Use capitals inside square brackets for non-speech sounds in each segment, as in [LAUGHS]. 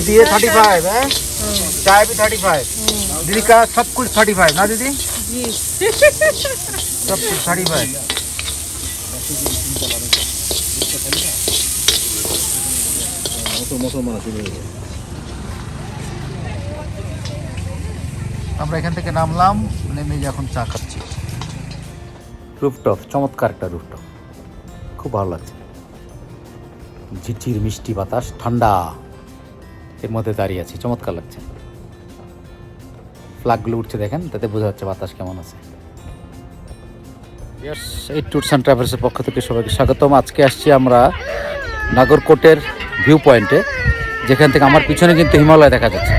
दीदी ये thirty five है चाय भी थर्टी फाइव दीदी का सब कुछ थर्टी फाइव ना दीदी जी सब कुछ थर्टी फाइव আমরা এখান থেকে নামলাম নেমে যে এখন চা খাচ্ছি রুফটপ চমৎকার একটা রুফটপ খুব ভালো লাগছে ঝিরঝির মিষ্টি বাতাস ঠান্ডা এর মধ্যে দাঁড়িয়ে আছি, চমৎকার লাগছে। ফ্ল্যাগগুলো উঠছে দেখেন, তাতে বোঝা যাচ্ছে বাতাস কেমন আছে। এই ট্যুরস অ্যান্ড ট্রাভেলসের পক্ষ থেকে সবাইকে স্বাগতম। আজকে আসছি আমরা নাগরকোটের ভিউ পয়েন্টে যেখান থেকে আমার পিছনে কিন্তু হিমালয় দেখা যাচ্ছে।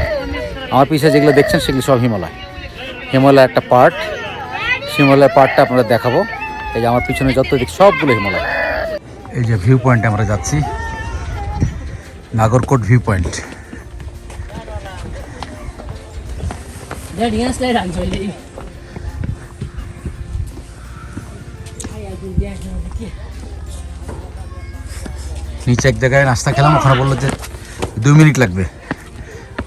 আমার পিছনে যেগুলো দেখছেন, সেগুলো সব হিমালয়। হিমালয় একটা পার্ট হিমালয় পার্টটা আপনারা দেখাবো। এই যে আমার পিছনে যত দিক, সবগুলো হিমালয়। এই যে ভিউ পয়েন্টে আমরা যাচ্ছি, নাগরকোট ভিউ পয়েন্ট নিচে এক জায়গায় নাস্তা খেলাম, ওখানে বলল যে দু মিনিট লাগবে।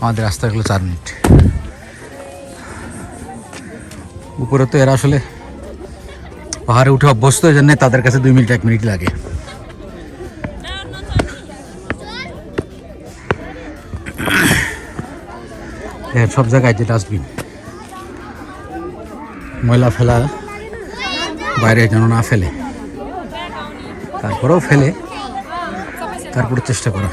আমাদের রাস্তা গেলো চার মিনিট। উপরে তো এরা আসলে পাহাড়ে উঠে অভ্যস্ত, এই জন্য তাদের কাছে দুই মিনিট, এক মিনিট লাগে। সব জায়গায় যে ডাস্টবিন ময়লা ফেলা বাইরে যেন না ফেলে। তারপরেও ফেলে তারপরে চেষ্টা করো।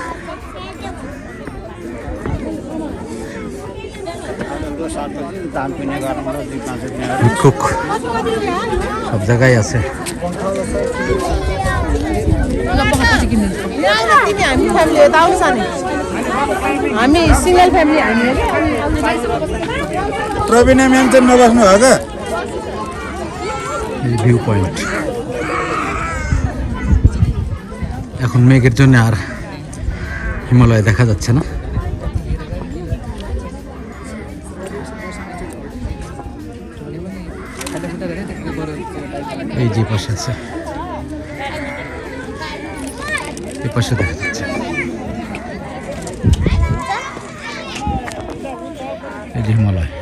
ভিক্ষুক সব জায়গায় আছে। Ini kami family tahu sana. Kami single family view point এখন মেঘের জন্য আর হিমালয় দেখা যাচ্ছে না। এই যে পাশে আছে। এই পাশে দেখা যাচ্ছে। এই যে হিমালয়।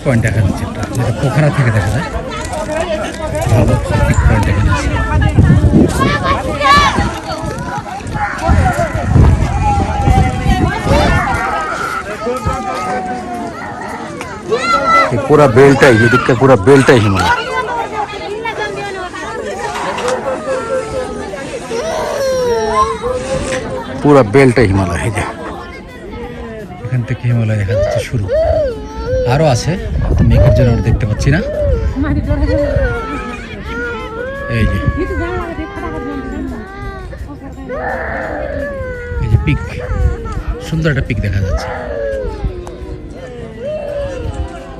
পয়েন্ট দেখা যাচ্ছে একটা যেটা পোখরা থেকে দেখা যায় ভালো পিক পয়েন্ট এখানে আছে ये पूरा बेल्ट है ये दिख का पूरा बेल्ट है हिमालय পুরা বেল্টে হিমালয় এই যে এখান থেকে হিমালয় দেখা যাচ্ছে শুরু আরও আছে। মেঘের জন্য দেখতে পাচ্ছি না। এই যে। এই যে পিক। সুন্দর একটা পিক দেখা যাচ্ছে।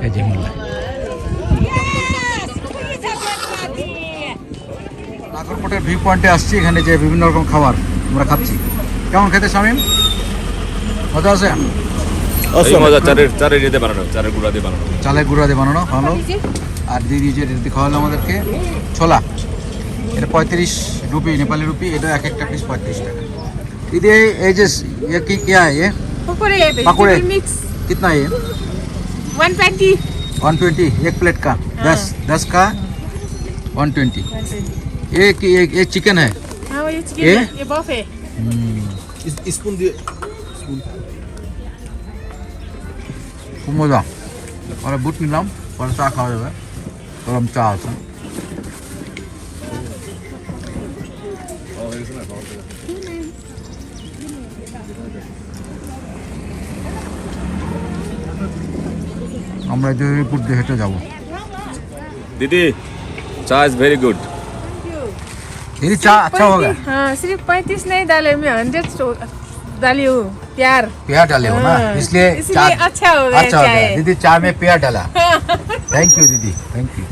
এই যে হিমালয় নাগরকোটের ভিউ পয়েন্টে আসছি, এখানে যে বিভিন্ন রকম খাবার আমরা খাচ্ছি। কেমন খেতে শামিম? মজা আছে? এই মজা চারের চারের ইয়েতে বানানো চারের গুঁড়া দিয়ে বানানো চালের গুঁড়া দিয়ে বানানো ভালো আর দিদি যে দিদি খাওয়ালো আমাদেরকে ছোলা এটা পঁয়ত্রিশ রুপি নেপালি রুপি এটা এক একটা পিস পঁয়ত্রিশ টাকা দিদি এই- এই যে ये কি क्या है ये Pokore पकोड़े। vegetable mix कितना है ये 120. वन ट्वेंटी एक प्लेट का दस दस का वन ट्वेंटी ये कि- ये ये चिकन है हाँ ये chicken ये? है, ये buffet. स्पुन दियो খুব মজা পরে বুট নিলাম পরে চা খাওয়া যাবে গরম চা আছে আমরা জয়পুর দিয়ে হেঁটে যাবো दीदी चा इज वेरी गुड দিদি চা আচ্ছা हो गया हाँ सिर्फ पैंतीस नहीं डाले मैं हंड्रेड डाली हूँ प्यार। प्यार डाले हो ना? हाँ, इसलिए अच्छा हो गया अच्छा हो गया। दीदी चाय में प्यार डाला। [LAUGHS] थैंक यू दीदी। थैंक यू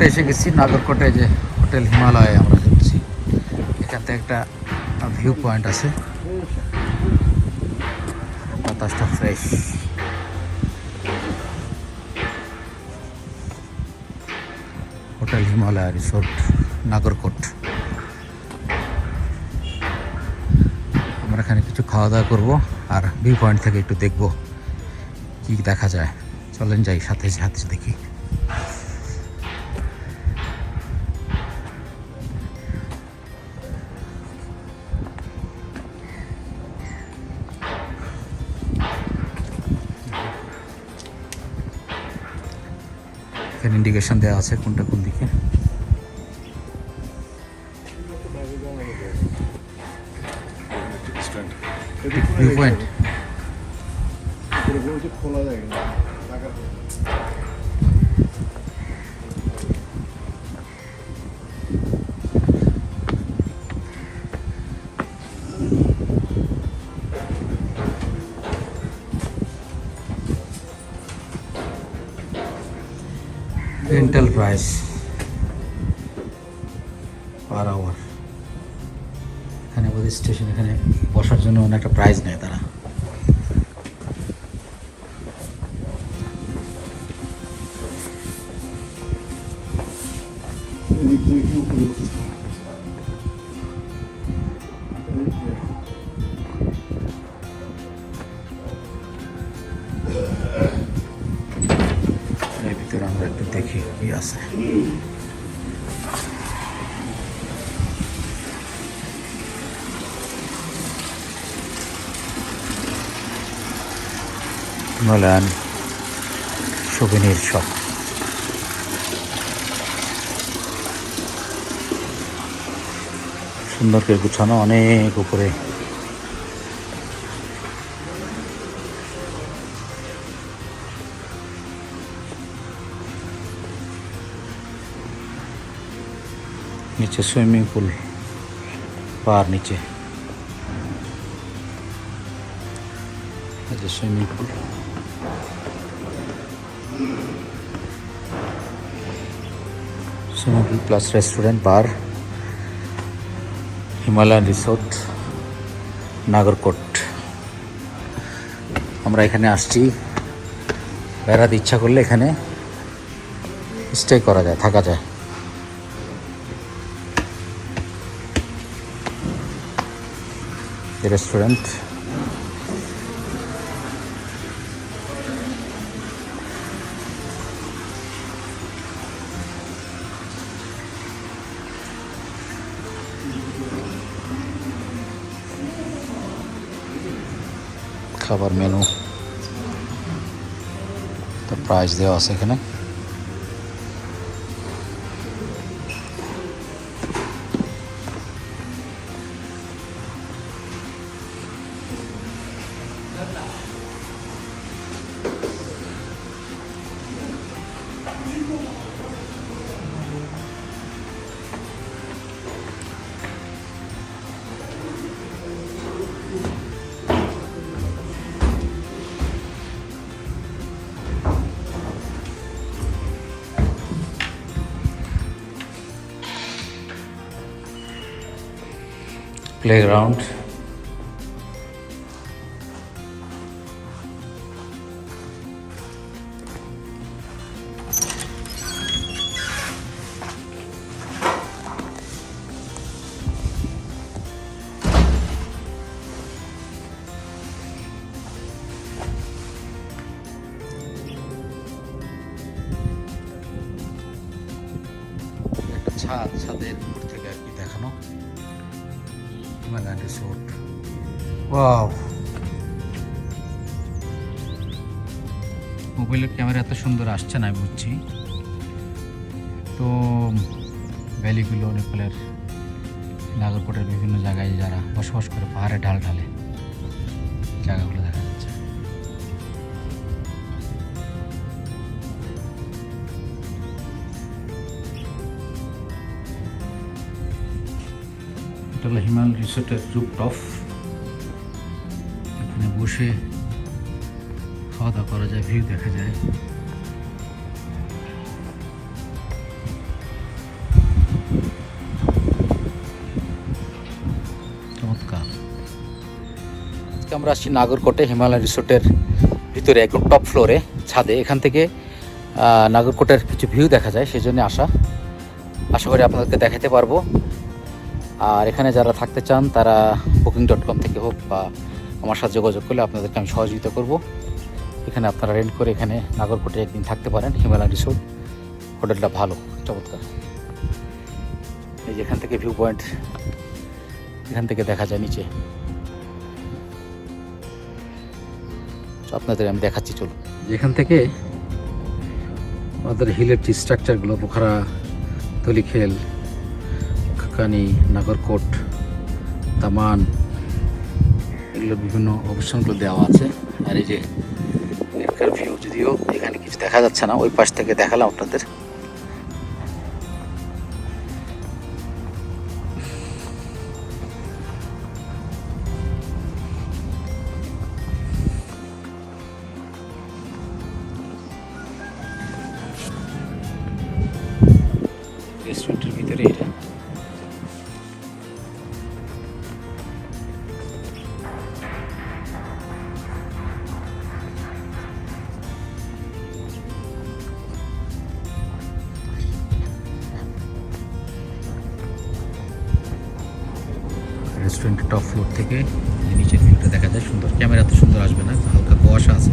নাগরকোটে এসে গেছি নাগরকোটে যে হোটেল হিমালয়ে আমরা যাচ্ছি। এখান থেকে একটা ভিউ পয়েন্ট আছে। বাতাসটা fresh hotel Himalaya resort Nagarkot আমরা এখানে কিছু খাওয়া দাওয়া করব আর ভিউ পয়েন্ট থেকে একটু দেখব কি দেখা যায়। চলেন যাই সাথে সাথে দেখি। এখানে ইন্ডিকেশন দেওয়া আছে কোনটা কোন দিকে। View point rental price per hour এখানে বোধহয় স্টেশন এখানে বসার জন্য অনেক একটা প্রাইস নেয় তারা। এর দেখি কি আছে হিমালয়ান সুবিনির শপ সুন্দর করে গুছানো অনেক উপরে। নিচে, সুইমিং পুল পার নিচে। Swimming pool. Swimming pool plus restaurant, bar, Himalayan resort Nagarkot আমরা এখানে আসছি। বেড়াতে ইচ্ছা করলে এখানে স্টে করা যায়, থাকা যায়। রেস্টুরেন্ট খাবার মেনু তো প্রাইস দেওয়া আছে এখানে playground. ওয়াও মোবাইলের ক্যামেরা এত সুন্দর আসছে না বুঝছি। তো ভ্যালিগুলো নেপালের নাগরকোটের বিভিন্ন জায়গায় যারা বসবাস করে, পাহাড়ে ঢাল ঢালে, জায়গাগুলো দেখা যাচ্ছে। এটা হলো হিমালয় রিসোর্টের রুপ টপ এখানে বসে খাওয়া দাওয়া করা যায় ভিউ দেখা যায়। আমরা আসছি নাগরকোটে হিমালয় রিসোর্টের ভিতরে, একদম টপ ফ্লোরে ছাদে। এখান থেকে নাগরকোটের কিছু ভিউ দেখা যায় সেই জন্য আসা। আশা করি আপনাদেরকে দেখাতে পারব। আর এখানে যারা থাকতে চান, তারা বুকিং ডট কম থেকে হোক বা আমার সাথে যোগাযোগ করলে আপনাদেরকে আমি সহযোগিতা করব। এখানে আপনারা রেন্ট করে এখানে নাগরকোটে একদিন থাকতে পারেন, হিমালয় রিসোর্ট হোটেলটা ভালো, চমৎকার। এই যে এখান থেকে ভিউ পয়েন্ট এখান থেকে দেখা যায় নিচে। আপনাদের আমি দেখাচ্ছি, চলুন। এখান থেকে আমাদের হিলের যে স্ট্রাকচারগুলো বোখারা তলিখেল, খাকানি, নাগরকোট তামান এগুলো বিভিন্ন অপশনগুলো দেওয়া আছে। আর এই যে নেটকার ভিউ যদিও এখানে কিছু দেখা যাচ্ছে না, ওই পাশ থেকে দেখালাম আপনাদের। রেস্টুরেন্টের টপ ফ্লোর থেকে নিচের ভিউটা দেখা যায়। সুন্দর। ক্যামেরা তো সুন্দর আসবে না, হালকা কুয়াশা আছে।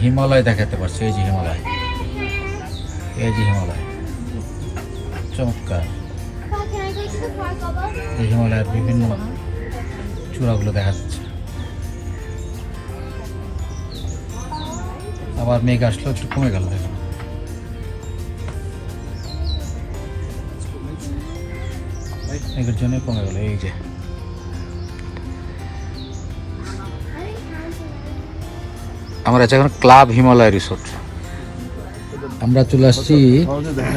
হিমালয় দেখাতে পারছি, এই যে হিমালয়। এই যে হিমালয়। চমৎকার? এই হিমালয়ের বিভিন্ন চূড়াগুলো দেখা যাচ্ছে। আবার মেঘ আসলো একটু কমে গেল দেখুন মেঘের জন্য কমে গেল, এই যে। আমরা আছি এখন ক্লাব হিমালয় রিসোর্ট। আমরা চলে আসছি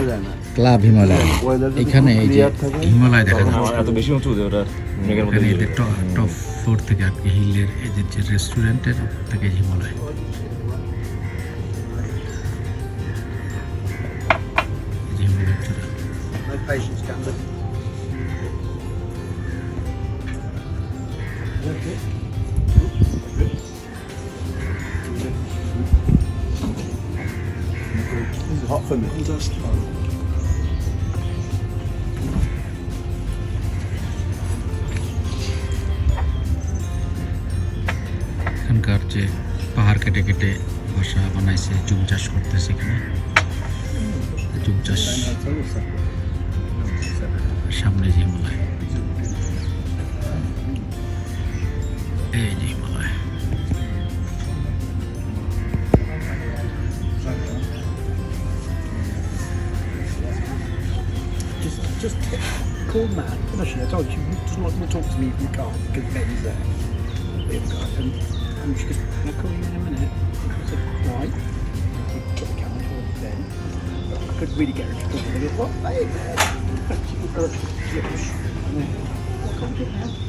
যায় ক্লাব হিমালয়। এখানে এই যে হিমালয় দেখা যাচ্ছে। এত বেশি উঁচু যে ওটা মেঘের মধ্যে এদের টপ টপ ফ্লোর থেকে আর কি হিলের এদের যে রেস্টুরেন্টের থেকে হিমালয়। এই hot for me. এখানকার যে পাহাড় কেটে কেটে বাসা বানাইছে জুম চাষ করতেছে এখানে। জুম চাষ। সামনে যে Himalaya call Matt. Honestly, I told you, you just not to talk to me if you can't, because Betty's there. There we go. And, she goes, can I call you in a minute? I said, put the camera towards Ben. I could really get her to talk. What? Hey, Ben. [LAUGHS] She goes, "Oh, she goes, "Shh." And then, I can't it.